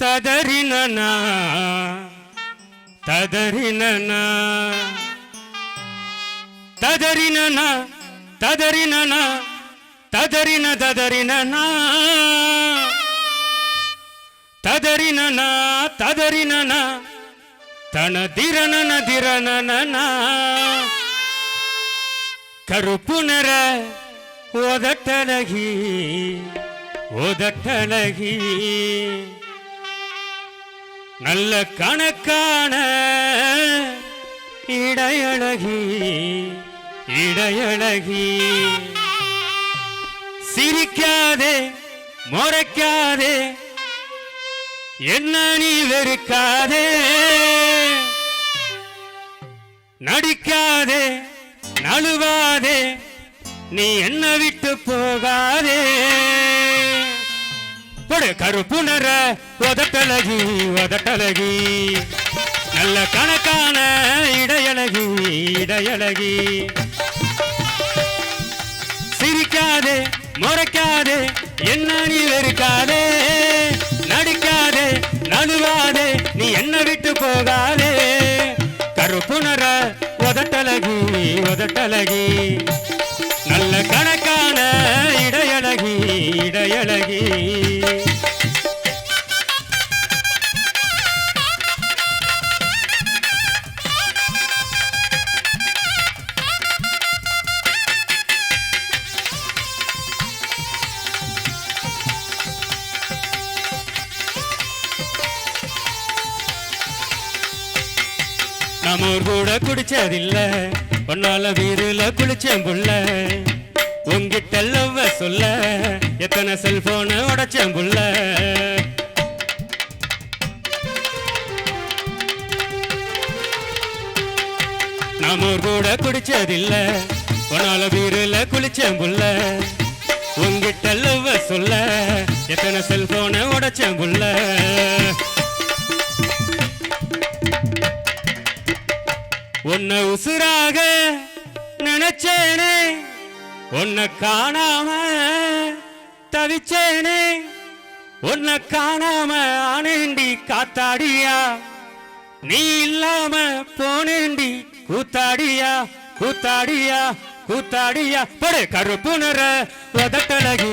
ತದರಿನನ ತದರಿನನ ತದರಿನನ ತದರಿನನ ತದರಿನ ತದರಿನನ ತದರಿನನ ತದರಿನನ ತಣದಿರನನ ಕರು ಪುನರ ಓದಟ್ಟಲಗಿ ಓದಟ್ಟಲಗಿ. நல்ல கணக்கான இடையழகி இடையழகி. சிரிக்காதே முறைக்காதே என்ன நீ வெறுக்காதே? நடிக்காதே நழுவாதே நீ என்ன விட்டு போகாதே? கொடு கருப்பு நிற உதட்டழகி உதட்டழகி. நல்ல கணக்கான இடையழகி இடையழகி. சிரிக்காதே முறைக்காதே என்ன நீ வெறுக்காதே. நடிக்காதே நடுவாதே நீ என்ன விட்டு போகாதே. கருப்புணர நிற உதட்டழகி உதட்டழகி. நல்ல கணக்கான இடையழகி இடையழகி. நம்ம கூட குடிச்சதில்ல. பொன்னால வீருல குளிச்சேன் புள்ள. உங்கிட்ட லவ் சொல்ல எத்தனை செல்போனை உடைச்சேன் புள்ள. நாம கூட குடிச்சதில்ல. பொன்னால வீருல குளிச்சேன் புள்ள. உங்கிட்ட லவ்வ சொல்ல எத்தனை செல்போனை உடைச்சேன் புள்ள. உன்னை உசுராக நினைச்சேனே உன்னை காணாம தவிச்சேனே உன்னை காணாம ஆனேண்டி காத்தாடியா நீ இல்லாம போனேண்டி கூத்தாடியா கூத்தாடியா கூத்தாடியா. படு கருப்பு நிற உதட்டழகி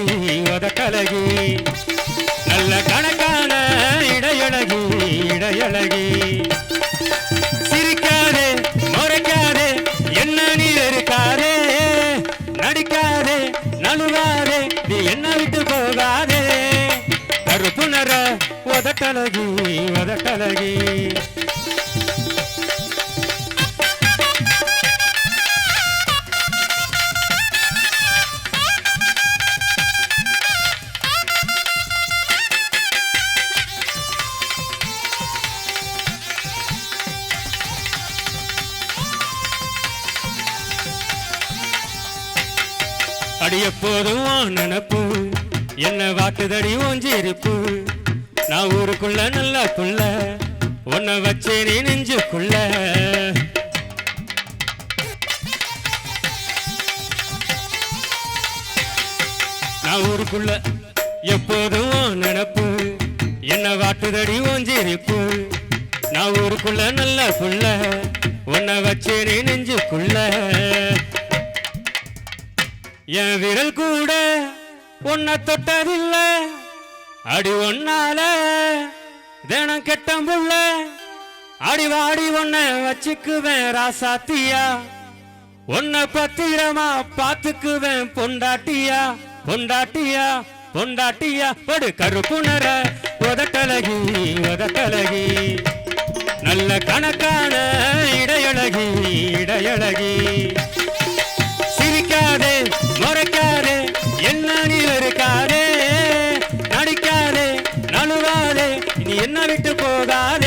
உதட்டழகி. கருப்பு நிற உதட்டழகி அடியப்போதும் அடி நினப்பு என்ன வாக்குதடி ஓஞ்சிருப்பு நான் ஊருக்குள்ள நல்லா புள்ள. உன்னை வச்சே நீ நெஞ்சுக்குள்ள. நான் ஊருக்குள்ள எப்போதும் நடப்பு நினப்பு. என்ன வாட்டுதடி ஓஞ்சிருப்பு நான் ஊருக்குள்ள நல்லா புள்ள. உன்னை வச்சே நீ நெஞ்சுக்குள்ள. என் விரல் கூட உன்னை தொட்டதில்ல. அடி ஒன்னால. தினம் கெட்டம் புள்ள அடி வாடி உன்னை வச்சுக்குவேன் ராசாத்தியா. உன்னை பத்திரமா பாத்துக்குவேன் பொண்டாட்டியா. பொண்டாட்டியா பொண்டாட்டியா. ஒரு கருப்பு நிற உதட்டழகி உதட்டழகி. நல்ல கணக்கான இடையழகி இடையழகி. நீ என்ன விட்டு போகாதே.